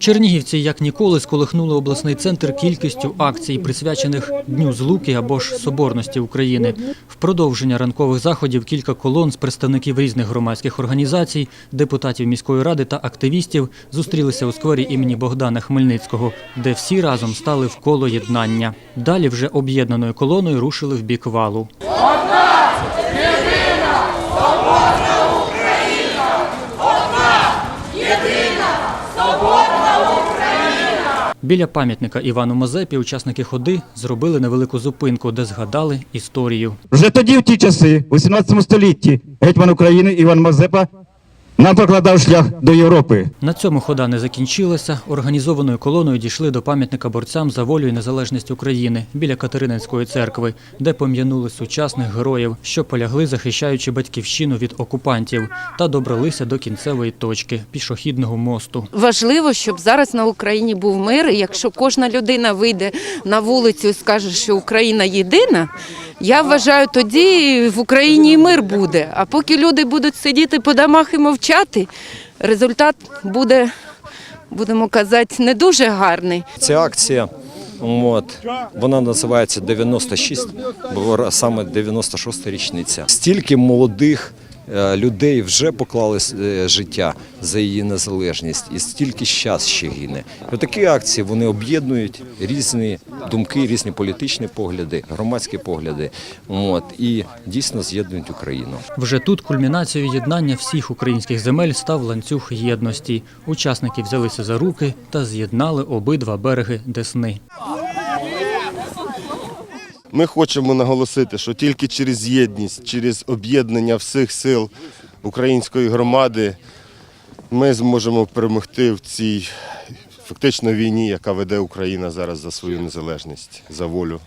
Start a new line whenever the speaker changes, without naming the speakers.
Чернігівці як ніколи сколихнули обласний центр кількістю акцій, присвячених Дню Злуки або ж Соборності України. В продовження ранкових заходів кілька колон з представників різних громадських організацій, депутатів міської ради та активістів зустрілися у сквері імені Богдана Хмельницького, де всі разом стали в коло єднання. Далі вже об'єднаною колоною рушили в бік валу. Біля пам'ятника Івану Мазепі учасники ходи зробили невелику зупинку, де згадали історію.
Вже тоді, в ті часи, у 17 столітті, гетьман України Іван Мазепа нам прокладав шлях до Європи.
На цьому хода не закінчилася. Організованою колоною дійшли до пам'ятника борцям за волю і незалежність України біля Катерининської церкви, де пом'янули сучасних героїв, що полягли, захищаючи батьківщину від окупантів, та добралися до кінцевої точки пішохідного мосту.
Важливо, щоб зараз на Україні був мир. І якщо кожна людина вийде на вулицю і скаже, що Україна єдина, я вважаю, тоді в Україні мир буде. А поки люди будуть сидіти по домах і мовчати, результат буде, будемо казати, не дуже гарний.
Ця акція, от, вона називається 96, бо саме 96 річниця. Стільки молодих людей вже поклали е, життя за її незалежність, і стільки щас ще гине. І такі акції вони об'єднують різні думки, різні політичні погляди, громадські погляди, от, і дійсно з'єднують Україну.
Вже тут кульмінацією єднання всіх українських земель став ланцюг єдності. Учасники взялися за руки та з'єднали обидва береги Десни.
Ми хочемо наголосити, що тільки через єдність, через об'єднання всіх сил української громади ми зможемо перемогти в цій фактично війні, яка веде Україна зараз за свою незалежність, за волю.